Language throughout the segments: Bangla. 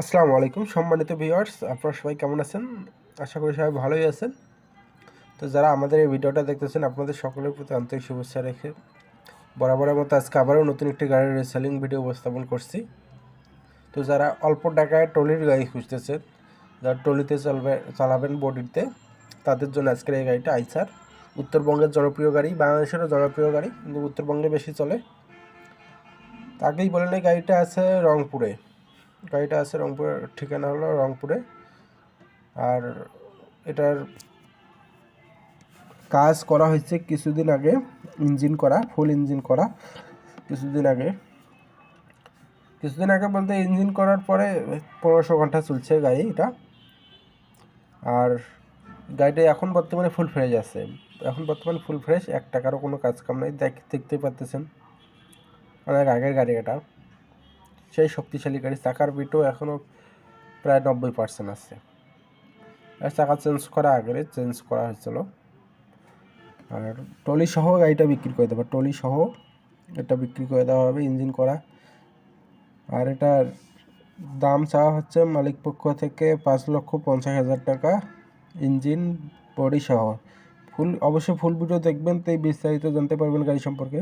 আসসালামু আলাইকুম, সম্মানিত ভিউয়ার্স আপনারা সবাই কেমন আছেন? আশা করি সবাই ভালোই আছেন। তো যারা আমাদের এই ভিডিওটা দেখতেছেন, আপনাদের সকলের প্রতি আন্তরিক শুভেচ্ছা রেখে বরাবরের মতো আজকে আবারও নতুন একটি গাড়ির রিসেলিং ভিডিও উপস্থাপন করছি। তো যারা অল্প টাকায় টলির গাড়ি খুঁজতেছেন যারা টলিতে চলবে, চালাবেন বডিতে, তাদের জন্য আজকের এই গাড়িটা আইসার। উত্তরবঙ্গের জনপ্রিয় গাড়ি, বাংলাদেশেরও জনপ্রিয় গাড়ি, কিন্তু উত্তরবঙ্গে বেশি চলে। তাকেই বলেন এই গাড়িটা আছে রংপুরে। গাড়িটা আছে রংপুরের ঠিকানা হলো রংপুরে। আর এটার কাজ করা হয়েছে কিছুদিন আগে, ইঞ্জিন করা, ফুল ইঞ্জিন করা, কিছুদিন আগে। কিছুদিন আগে বলতে ইঞ্জিন করার পরে পনেরোশো ঘণ্টা চলছে গাড়ি এটা। আর গাড়িটা এখন বর্তমানে ফুল ফ্রেশ আছে। এখন বর্তমানে ফুল ফ্রেশ, এক টাকারও কোনো কাজ কাম নাই, দেখ দেখতে পারতেছেন। অনেক আগের গাড়ি এটা। সেই শক্তিশালী গাড়ি। চাকার বিটও এখনও প্রায় নব্বই পার্সেন্ট আছে। চাকা চেঞ্জ করা আগে চেঞ্জ করা হয়েছিল। আর টলি সহ গাড়িটা বিক্রি করে দেবো। টলি সহ এটা বিক্রি করে দেওয়া হবে ইঞ্জিন করা। আর এটার দাম চাওয়া হচ্ছে মালিক পক্ষ থেকে পাঁচ লক্ষ পঞ্চাশ হাজার টাকা ইঞ্জিন বডি সহ। ফুল, অবশ্যই ফুল ভিডিও দেখবেন, তো এই বিস্তারিত জানতে পারবেন গাড়ি সম্পর্কে।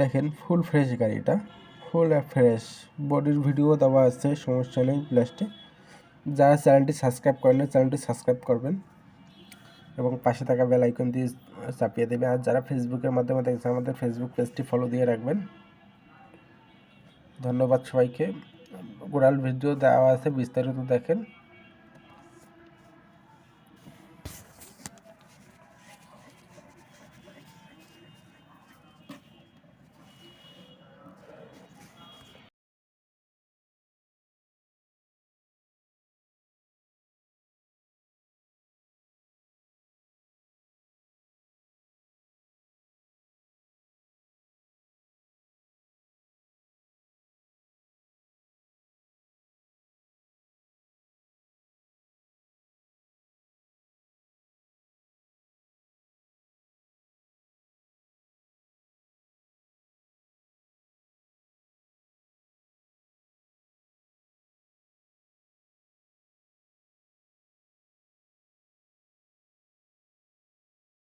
দেখেন ফুল ফ্রেশ গাড়িটা ফুল ফ্রেশ বডির ভিডিও দেওয়া আছে, সমস্যা নেই প্লাস্টে যারা চ্যানেলটি সাবস্ক্রাইব করেন চ্যানেলটি সাবস্ক্রাইব করবেন। এবং পাশে থাকা বেল আইকন দিয়ে চাপিয়ে দেবে আর যারা ফেসবুকের মাধ্যমে দেখছে আমাদের ফেসবুক পেজটি ফলো দিয়ে রাখবেন। ধন্যবাদ সবাইকে। গোড়াল ভিডিও দেওয়া আছে, বিস্তারিত দেখেন।